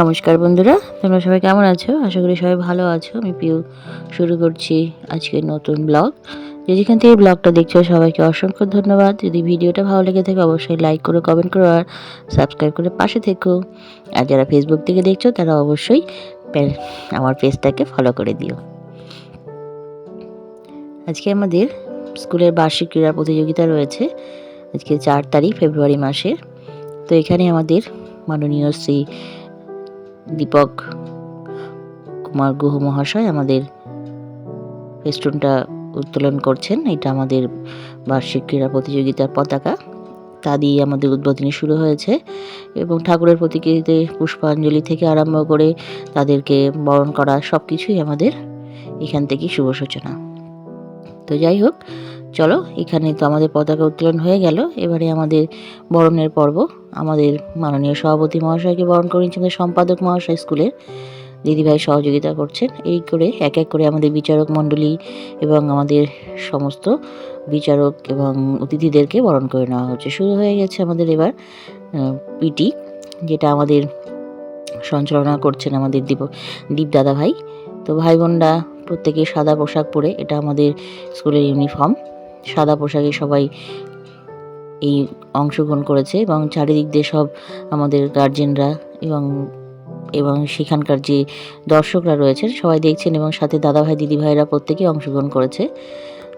নমস্কার বন্ধুরা, তোমরা সবাই কেমন আছো? আশা করি সবাই ভালো আছো। আমি পিউ। শুরু করছি আজকে নতুন ব্লগ। যে যেখান থেকে ব্লগটা দেখছ, সবাইকে অসংখ্য ধন্যবাদ। যদি ভিডিওটা ভালো লেগে থাকে, অবশ্যই লাইক করো কমেন্ট করো আর সাবস্ক্রাইব করে পাশে থেকো। আর যারা ফেসবুক থেকে দেখছ, তারা অবশ্যই আমার পেজটাকে ফলো করে দিও। আজকে আমাদের স্কুলের বার্ষিক ক্রীড়া প্রতিযোগিতা রয়েছে। আজকে চার তারিখ, ফেব্রুয়ারি মাসের। তো এখানে আমাদের মাননীয় শ্রী দীপক কুমার গুহ মহাশয় আমাদের ফেস্টুনটা উত্তোলন করছেন। এটা আমাদের বার্ষিক ক্রীড়া প্রতিযোগিতার পতাকা। তা দিয়ে আমাদের উদ্বোধনী শুরু হয়েছে এবং ঠাকুরের প্রতিকৃতিতে পুষ্পাঞ্জলি থেকে আরম্ভ করে তাদেরকে বরণ করা সব কিছুই আমাদের এখান থেকেই শুভ সূচনা। তো যাই হোক চলো, এখানে তো আমাদের পতাকা উত্তোলন হয়ে গেল। এবারে আমাদের বরণের পর্ব। আমাদের মাননীয় সভাপতি মহাশয়কে বরণ করে নিচ্ছেন সম্পাদক মহাশয় স্কুলের। দিদিভাই সহযোগিতা করছেন। এই করে, এক এক করে আমাদের বিচারক মণ্ডলী এবং আমাদের সমস্ত বিচারক এবং অতিথিদেরকে বরণ করে নেওয়া হচ্ছে। শুরু হয়ে গেছে আমাদের এবার পিটি, যেটা আমাদের সঞ্চালনা করছেন আমাদের দীপ দীপ দাদা ভাই তো ভাই বোনরা, প্রত্যেকে সাদা পোশাক পরে, এটা আমাদের স্কুলের ইউনিফর্ম। সাদা পোশাকে সবাই এই অংশগ্রহণ করেছে এবং চারিদিক দিয়ে সব আমাদের গার্জেনরা এবং এবং সেখানকার যে দর্শকরা রয়েছেন সবাই দেখছেন এবং সাথে দাদাভাই, দিদিভাইরা প্রত্যেকেই অংশগ্রহণ করেছে।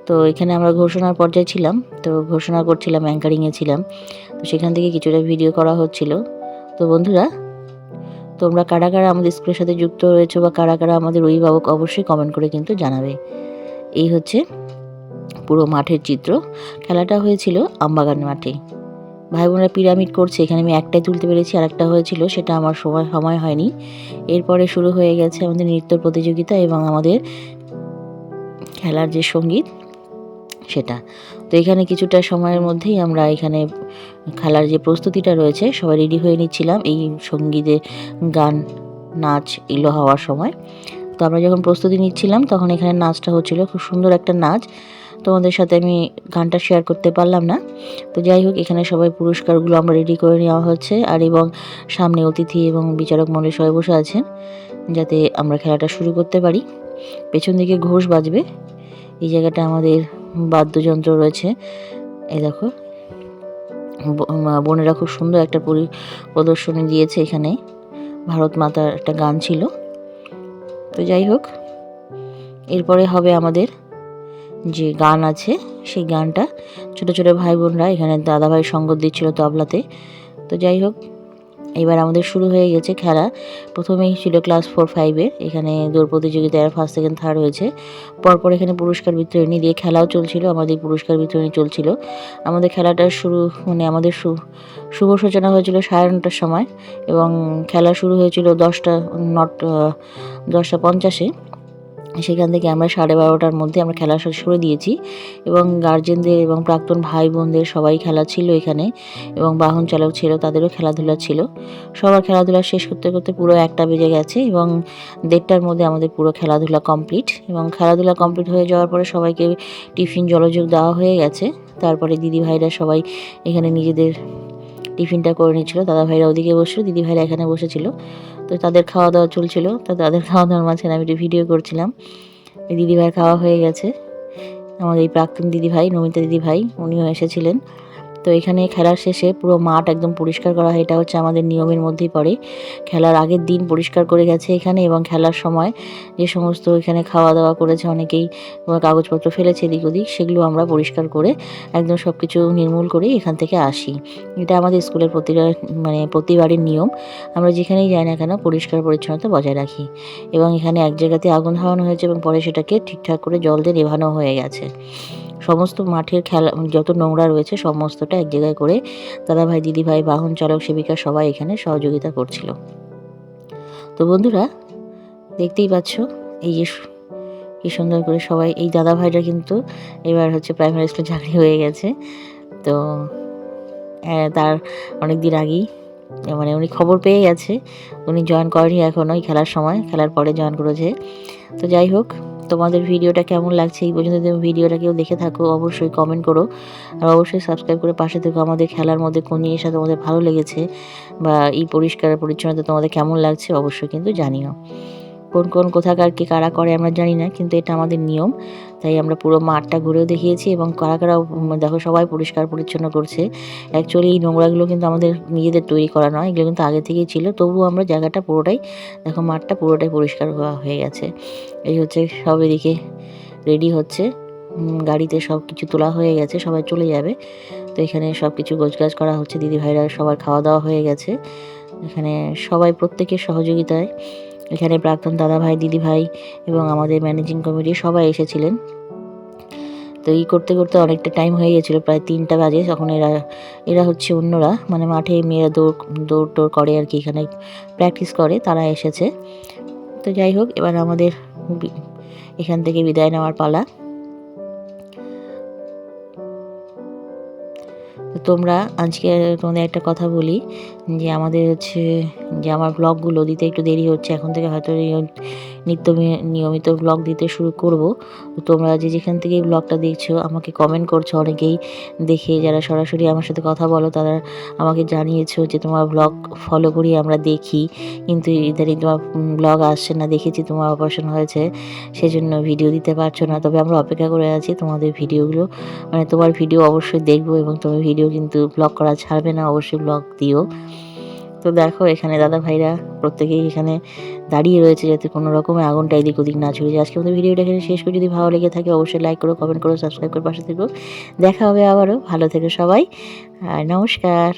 তো এখানে আমরা ঘোষণার পর্যায়ে ছিলাম। তো ঘোষণা করছিলাম অ্যাঙ্কারিংয়ে ছিলাম। তো সেখান থেকে কিছুটা ভিডিও করা হচ্ছিল। তো বন্ধুরা, তোমরা কারা কারা আমাদের স্কুলের সাথে যুক্ত হয়েছো বা কারা কারা আমাদের অভিভাবক অবশ্যই কমেন্ট করে কিন্তু জানাবে। এই হচ্ছে পুরো মাঠের চিত্র। খেলাটা হয়েছিল আমবাগান মাঠে। ভাই বোনেরা পিরামিড করছে, এখানে আমি একটাই তুলতে পেরেছি আর একটা হয়েছিল, সেটা আমার সময় সময় হয়নি। এরপরে শুরু হয়ে গেছে আমাদের নৃত্য প্রতিযোগিতা এবং আমাদের খেলার যে সংগীত, সেটা। তো এখানে কিছুটা সময়ের মধ্যেই আমরা এখানে খেলার যে প্রস্তুতিটা রয়েছে, সবাই রেডি হয়ে নিচ্ছিলাম এই সঙ্গীতে গান, নাচ এগুলো হওয়ার সময়। তো আমরা যখন প্রস্তুতি নিচ্ছিলাম, তখন এখানে নাচটা হচ্ছিল, খুব সুন্দর একটা নাচ। তোমাদের সাথে আমি গানটা শেয়ার করতে পারলাম না। তো যাই হোক, এখানে সবাই পুরস্কারগুলো আমরা রেডি করে নেওয়া হচ্ছে আর এবং সামনে অতিথি এবং বিচারক মণ্ডলী সবাই বসে আছেন যাতে আমরা খেলাটা শুরু করতে পারি। পেছন দিকে ঘোষ বাজবে। এই জায়গাটা আমাদের বাদ্যযন্ত্র রয়েছে। এই দেখো বোনেরা খুব সুন্দর একটা পরি- প্রদর্শনী দিয়েছে এখানে। ভারত মাতার একটা গান ছিল। তো যাই হোক, এরপরে হবে আমাদের যে গান আছে, সেই গানটা। ছোট ছোট ভাই বোনরা এখানে দাদা ভাই সঙ্গ দিচ্ছিল তবলাতে। তো যাই হোক, এবার আমাদের শুরু হয়ে গেছে খেলা। প্রথমেই ছিল ক্লাস ফোর ফাইভের এখানে দৌড় প্রতিযোগিতায় ফার্স্ট সেকেন্ড থার্ড হয়েছে। পরপর এখানে পুরস্কার বিতরণী দিয়ে খেলাও চলছিল, আমাদের পুরস্কার বিতরণী চলছিল। আমাদের খেলাটা শুরু মানে আমাদের শুভ সূচনা হয়েছিল সাড়ে নটার সময় এবং খেলা শুরু হয়েছিল দশটা, নট দশটা পঞ্চাশে। সেখান থেকে আমরা সাড়ে বারোটার মধ্যে আমরা খেলা শুরু দিয়েছি। এবং গার্জেনদের এবং প্রাক্তন ভাই বোনদের সবাই খেলা ছিল এখানে। এবং বাহন চালক ছিল, তাদেরও খেলাধুলা ছিল। সবার খেলাধুলা শেষ করতে করতে পুরো একটা বেজে গেছে এবং দেড়টার মধ্যে আমাদের পুরো খেলাধুলা কমপ্লিট এবং খেলাধুলা কমপ্লিট হয়ে যাওয়ার পরে সবাইকে টিফিন, জলযোগ দেওয়া হয়ে গেছে। তারপরে দিদি ভাইরা সবাই এখানে নিজেদের টিফিনটা করে নিচ্ছিল দাদা ভাইরা ওদিকে বসল দিদি ভাইরা এখানে বসেছিল। তো তাদের খাওয়া দাওয়া চলছিল, তো তাদের খাওয়া দাওয়ার মাঝখানে আমি একটু ভিডিও করছিলাম। এই দিদি ভাইয়ের খাওয়া হয়ে গেছে। আমাদের এই প্রাক্তন দিদি ভাই নমিতা দিদি ভাই উনিও এসেছিলেন। তো এখানে খেলার শেষে পুরো মাঠ একদম পরিষ্কার করা হয়। এটা হচ্ছে আমাদের নিয়মের মধ্যেই পড়ে। খেলার আগের দিন পরিষ্কার করে গেছে এখানে এবং খেলার সময় যে সমস্ত এখানে খাওয়া দাওয়া করেছে অনেকেই কাগজপত্র ফেলেছে এদিক ওদিক, সেগুলো আমরা পরিষ্কার করে একদম সব কিছু নির্মূল করে এখান থেকে আসি। এটা আমাদের স্কুলের প্রতিটা মানে প্রতিবারের নিয়ম। আমরা যেখানেই যাই না কেন পরিষ্কার পরিচ্ছন্নতা বজায় রাখি। এবং এখানে এক জায়গাতে আগুন ধরানো হয়েছে এবং পরে সেটাকে ঠিকঠাক করে জল দিয়ে নেভানো হয়ে গেছে। সমস্ত মাঠের খেলা, যত নোংরা রয়েছে সমস্তটা এক জায়গায় করে দাদা ভাই, দিদি ভাই, বাহন, চালক, সেবিকা সবাই এখানে সহযোগিতা করছিল। তো বন্ধুরা, দেখতেই পাচ্ছ, এই যে কি সুন্দর করে সবাই, এই দাদা ভাইরা কিন্তু এবার হচ্ছে প্রাইমারি স্কুলে চাকরি হয়ে গেছে। তো তার অনেক দিন আগেই মানে উনি খবর পেয়ে গেছে, উনি জয়েন করেনি এখনও খেলার সময়, খেলার পরে জয়েন করেছে। তো যাই হোক তোমাদের ভিডিওটা কেমন লাগছে এই পর্যন্ত তুমি ভিডিওটা কেউ দেখে থাকো, অবশ্যই কমেন্ট করো। আর অবশ্যই সাবস্ক্রাইব করে পাশে থেকো, আমাদের খেলার মধ্যে কোন জিনিসটা তোমাদের ভালো লেগেছে বা এই পরিষ্কার পরিচ্ছন্নতা তোমাদের কেমন লাগছে অবশ্যই কিন্তু জানিও। কোন কোন কোথাকার কে কারা করে আমরা জানি না, কিন্তু এটা আমাদের নিয়ম। তাই আমরা পুরো মাঠটা ঘুরেও দেখিয়েছি এবং কারা কারা দেখো সবাই পরিষ্কার পরিচ্ছন্ন করছে। অ্যাকচুয়ালি এই নোংরাগুলো কিন্তু আমাদের নিজেদের তৈরি করা নয়, এগুলো কিন্তু আগে থেকেই ছিল। তবুও আমরা জায়গাটা পুরোটাই, দেখো মাঠটা পুরোটাই পরিষ্কার হয়ে গেছে। এই হচ্ছে সব এদিকে রেডি হচ্ছে। গাড়িতে সব কিছু তোলা হয়ে গেছে, সবাই চলে যাবে। তো এখানে সব কিছু গোছগাছ করা হচ্ছে দিদি ভাইরা সবার খাওয়া দাওয়া হয়ে গেছে। এখানে সবাই প্রত্যেকের সহযোগিতায় এখানে প্রাক্তন দাদাভাই, দিদিভাই দিদি ভাই এবং আমাদের ম্যানেজিং কমিটি সবাই এসেছিলেন। তো এই করতে করতে অনেকটা টাইম হয়ে গেছিল, প্রায় তিনটা বাজে। তখন এরা এরা হচ্ছে অন্যরা মানে মাঠে মেয়েরা দৌড় দৌড় টোড় করে আর কি, এখানে প্র্যাকটিস করে, তারা এসেছে। তো যাই হোক, এবার আমাদের এখান থেকে বিদায় নেওয়ার পালা। তোমরা আজকে তোমাদের একটা কথা বলি, যে আমাদের হচ্ছে, যে আমার ব্লগগুলো দিতে একটু দেরি হচ্ছে, এখন থেকে হয়তো নিত্য নিয়মিত ব্লগ দিতে শুরু করব। তোমরা যে যেখান থেকে ব্লগটা দেখছ, আমাকে কমেন্ট করছ, অনেকেই দেখে যারা সরাসরি আমার সাথে কথা বলো, তারা আমাকে জানিয়েছো যে তোমার ব্লগ ফলো করি, আমরা দেখি। কিন্তু ইদানিং তোমার ব্লগ আসছে না, দেখেছি তোমার অপারেশন হয়েছে, সেজন্য ভিডিও দিতে পারছ না। তবে আমরা অপেক্ষা করে আছি তোমাদের ভিডিওগুলো মানে তোমার ভিডিও অবশ্যই দেখব এবং তোমার ভিডিও কিন্তু ব্লগ করা ছাড়বে না, অবশ্যই ব্লগ দিও। তো দেখো, এখানে দাদা ভাইরা প্রত্যেকেই এখানে দাঁড়িয়ে রয়েছে যাতে কোনো রকমের আগুনটা এদিক ওদিক না ছড়িয়ে যায়। আজকে আমাদের ভিডিওটা এখানে শেষ করে। যদি ভালো লেগে থাকে অবশ্যই লাইক করো কমেন্ট করো সাবস্ক্রাইব করো, পাশে থেকো। দেখা হবে আবারও। ভালো থেকো সবাই। আর নমস্কার।